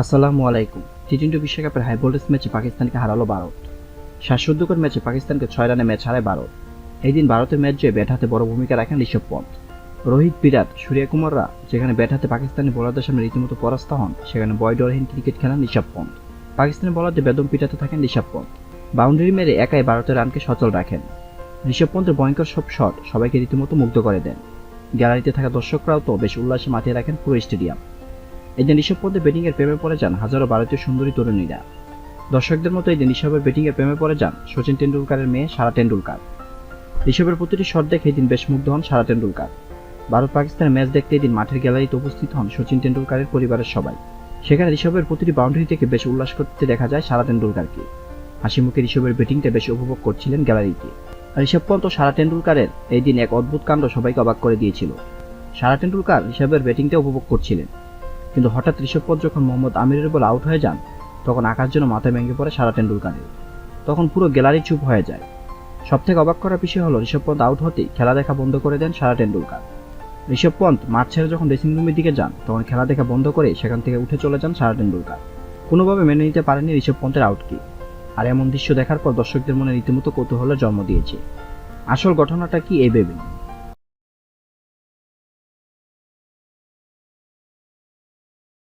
আসসালামু আলাইকুম। T twenty বিশ্বকাপের হাই ভোল্টেজ ম্যাচে পাকিস্তানকে হারালো ভারত। শ্বাসরুদ্ধকর ম্যাচে পাকিস্তানকে ছয় রানে ম্যাচ হারায় ভারত। এই দিন ভারতের ম্যাচ জয়ে ব্যাট হাতে বড় ভূমিকা রাখেন ঋষভ পন্থ। রোহিত বিরাট সূর্যকুমাররা যেখানে ব্যাট হাতে পাকিস্তানি বোলারদের সামনে রীতিমতো পরাস্ত হন, সেখানে বয়ডরহীন ক্রিকেট খেলেন ঋষভ পন্থ। পাকিস্তানি বোলারদের বেদম পিটাতে থাকেন ঋষভ পন্থ। বাউন্ডারি মেরে একাই ভারতের রানকে সচল রাখেন। ঋষভ পন্থের ভয়ঙ্কর সব শট সবাইকে রীতিমতো মুগ্ধ করে দেন। গ্যালারিতে থাকা দর্শকরাও তো বেশ উল্লাসে মাতিয়ে রাখেন পুরো স্টেডিয়াম এদিন ঋষভ পন্থের ব্যাটিংয়ের প্রেমে পড়ে যান হাজারো ভারতীয় সুন্দরী তরুণীরা। দর্শকদের মতো এদিন ঋষভের ব্যাটিংয়ের প্রেমে পড়ে যান সচিন টেন্ডুলকারের মেয়ে সারা টেন্ডুলকার ঋষভের প্রতিটি শট দেখে এদিন বেশ মুগ্ধ হন সারা টেন্ডুলকার ভারত পাকিস্তানের ম্যাচ দেখতে এদিন মাঠের গ্যালারিতে উপস্থিত হন সচিন টেন্ডুলকারের পরিবারের সবাই। সেখানে ঋষভের প্রতিটি বাউন্ডারি থেকে বেশ উল্লাস করতে দেখা যায় সারা টেন্ডুলকারকে হাসি মুখে ঋষভের ব্যাটিংটা বেশ উপভোগ করছিলেন গ্যালারিতে। ঋষভ পন্ত সারা টেন্ডুলকারের এই দিন এক অদ্ভুত কাণ্ড সবাইকে অবাক করে দিয়েছিল। সারা টেন্ডুলকার ঋষভের ব্যাটিংটা উপভোগ করছিলেন। কিন্তু হঠাৎ ঋষভ পথ যখন মোহাম্মদ আমিরের বল আউট হয়ে যান, তখন আকাশ যেন মাথায় ভেঙে পড়ে সারা টেন্ডুলকারের তখন পুরো গ্যালারি চুপ হয়ে যায়। সবথেকে অবাক করার বিষয় হলো ঋষভ পন্থ আউট হতেই খেলা দেখা বন্ধ করে দেন সারা টেন্ডুলকার ঋষভ পন্থ মাঠ ছেড়ে যখন ড্রেসিং রুমের দিকে যান, তখন খেলা দেখা বন্ধ করে সেখান থেকে উঠে চলে যান সারা টেন্ডুলকার কোনোভাবে মেনে নিতে পারেনি ঋষভ পন্থের আউট কি। আর এমন দৃশ্য দেখার পর দর্শকদের মনে রীতিমতো কৌতূহলের জন্ম দিয়েছে। আসল ঘটনাটা কি এই ভেবে